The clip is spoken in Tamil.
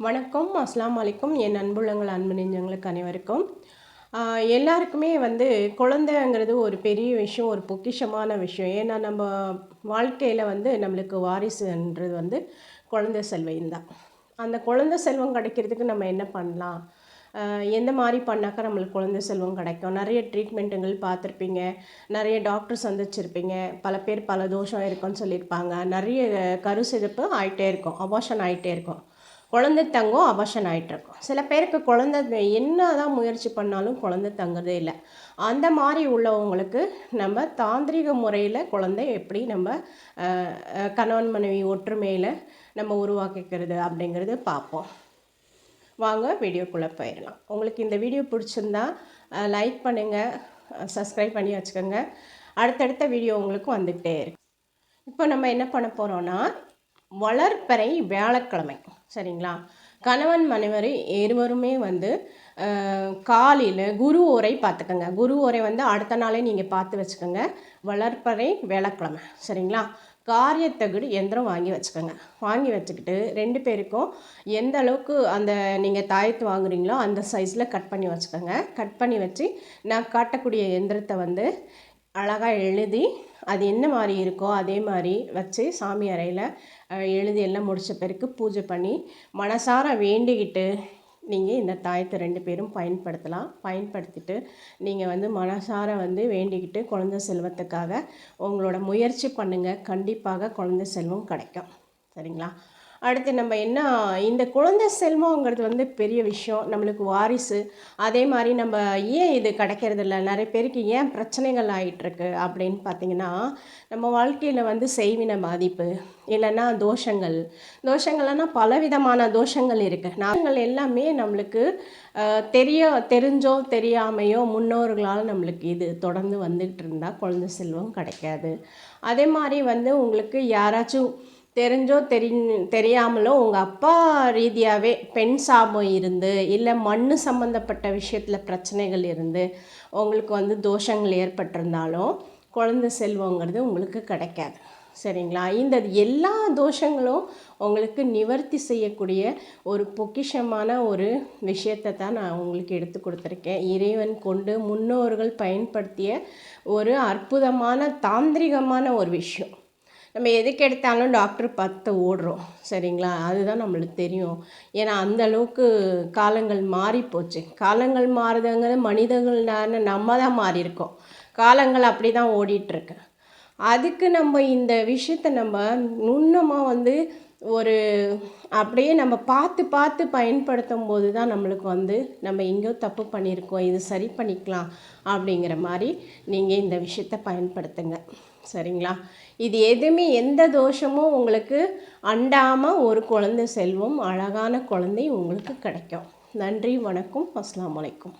வணக்கம் அஸ்லாம் வலைக்கும் என் அன்புள்ளங்கள் அன்பு நெஞ்சங்களுக்கு அனைவருக்கும் எல்லாருக்குமே வந்து குழந்தைங்கிறது ஒரு பெரிய விஷயம் ஒரு பொக்கிஷமான விஷயம். ஏன்னா நம்ம வாழ்க்கையில் வந்து நம்மளுக்கு வாரிசுன்றது வந்து குழந்தை செல்வம் தான். அந்த குழந்தை செல்வம் கிடைக்கிறதுக்கு நம்ம என்ன பண்ணலாம்? எந்த மாதிரி பண்ணாக்கா நம்மளுக்கு குழந்தை செல்வம் கிடைக்கும்? நிறைய ட்ரீட்மெண்ட்டுகள் பார்த்துருப்பீங்க. நிறைய டாக்டர் சந்திச்சிருப்பீங்க. பல பேர் பல தோஷம் இருக்குன்னு சொல்லியிருப்பாங்க. நிறைய கரு சிதப்பு ஆகிட்டே இருக்கும். அபாஷன் ஆகிட்டே இருக்கும். குழந்தை தங்கம் அபாஷன் ஆகிட்டுருக்கோம் சில பேருக்கு குழந்தை என்ன தான் முயற்சி பண்ணாலும் குழந்தை தங்குறதே இல்லை. அந்த மாதிரி உள்ளவங்களுக்கு நம்ம தாந்திரிக முறையில் குழந்தை எப்படி நம்ம கணவன் மனைவி ஒற்றுமையில் நம்ம உருவாக்கிக்கிறது அப்படிங்கிறது பார்ப்போம். வாங்க வீடியோக்குள்ளே போயிடலாம். உங்களுக்கு இந்த வீடியோ பிடிச்சிருந்தா லைக் பண்ணுங்கள் சப்ஸ்கிரைப் பண்ணி வச்சுக்கோங்க. அடுத்தடுத்த வீடியோ உங்களுக்கு வந்துக்கிட்டே இருக்கு. இப்போ நம்ம என்ன பண்ண போகிறோன்னா வளர்ப்பறை வியாழக்கிழமை. சரிங்களா? கணவன் மனைவர் இருவருமே வந்து காலையில் குரு ஓரை பார்த்துக்கோங்க. குரு ஓரை வந்து அடுத்த நாளே நீங்கள் பார்த்து வச்சுக்கோங்க. வளர்ப்பறை வியாழக்கிழமை. சரிங்களா? காரியத்தகுடு எந்திரம் வாங்கி வச்சுக்கோங்க. வாங்கி வச்சுக்கிட்டு ரெண்டு பேருக்கும் எந்த அளவுக்கு அந்த நீங்கள் தாயத்து வாங்குறீங்களோ அந்த சைஸில் கட் பண்ணி வச்சுக்கோங்க. கட் பண்ணி வச்சு நான் காட்டக்கூடிய எந்திரத்தை வந்து அழகாக எழுதி அது என்ன மாதிரி இருக்கோ அதே மாதிரி வச்சு சாமி அறையில் எழுதி எல்லாம் முடித்த பிறகு பூஜை பண்ணி மனசார வேண்டிக்கிட்டு நீங்கள் இந்த தாயத்தை ரெண்டு பேரும் பயன்படுத்தலாம். பயன்படுத்திட்டு நீங்கள் வந்து மனசார வந்து வேண்டிக்கிட்டு குழந்த செல்வத்துக்காக உங்களோட முயற்சி பண்ணுங்கள் கண்டிப்பாக குழந்த செல்வம் கிடைக்கும். சரிங்களா? அடுத்து நம்ம என்ன இந்த குழந்தை செல்வங்கிறது வந்து பெரிய விஷயம் நம்மளுக்கு வாரிசு. அதே மாதிரி நம்ம ஏன் இது கிடைக்கிறதில்ல? நிறைய பேருக்கு ஏன் பிரச்சனைகள் ஆகிட்டுருக்கு அப்படின்னு பார்த்தீங்கன்னா நம்ம வாழ்க்கையில் வந்து செய்வின பாதிப்பு இல்லைன்னா தோஷங்கள். தோஷங்கள்னா பலவிதமான தோஷங்கள் இருக்குது நாங்கள் எல்லாமே நம்மளுக்கு தெரிய தெரிஞ்சோ தெரியாமையோ முன்னோர்களால் நம்மளுக்கு இது தொடர்ந்து வந்துக்கிட்டு இருந்தால் குழந்தை செல்வம் கிடைக்காது. அதே மாதிரி வந்து உங்களுக்கு யாராச்சும் தெரிஞ்சோ தெரி தெரியாமலோ உங்கள் அப்பா ரீதியாகவே பெண் சாபம் இருந்து இல்லை மண் சம்மந்தப்பட்ட விஷயத்தில் பிரச்சனைகள் இருந்து உங்களுக்கு வந்து தோஷங்கள் ஏற்பட்டிருந்தாலும் குழந்த செல்வங்கிறது உங்களுக்கு கிடைக்காது. சரிங்களா? இந்த எல்லா தோஷங்களும் உங்களுக்கு நிவர்த்தி செய்யக்கூடிய ஒரு பொக்கிஷமான ஒரு விஷயத்தை தான் நான் உங்களுக்கு எடுத்து கொடுத்துருக்கேன். இறைவன் கொண்டு முன்னோர்கள் பயன்படுத்திய ஒரு அற்புதமான தாந்திரிகமான ஒரு விஷயம். நம்ம எதுக்கு எடுத்தாலும் டாக்டர் பார்த்து ஓடுறோம். சரிங்களா? அதுதான் நம்மளுக்கு தெரியும். ஏன்னா அந்த அளவுக்கு காலங்கள் மாறி போச்சு காலங்கள் மாறுதுங்கிறது மனிதர்கள் நம்ம தான் மாறியிருக்கோம். காலங்கள் அப்படி தான் ஓடிட்டுருக்கு. அதுக்கு நம்ம இந்த விஷயத்த நம்ம நுண்ணமாக வந்து ஒரு அப்படியே நம்ம பார்த்து பார்த்து பயன்படுத்தும் போது தான் நம்மளுக்கு வந்து நம்ம எங்கேயோ தப்பு பண்ணியிருக்கோம் இது சரி பண்ணிக்கலாம் அப்படிங்கிற மாதிரி நீங்கள் இந்த விஷயத்த பயன்படுத்துங்க. சரிங்களா? இது எதுவுமே எந்த தோஷமும் உங்களுக்கு அண்டாமல் ஒரு குழந்தை செல்வம் அழகான குழந்தை உங்களுக்கு கிடைக்கும். நன்றி வணக்கம் அஸ்லாம் அலைக்கும்.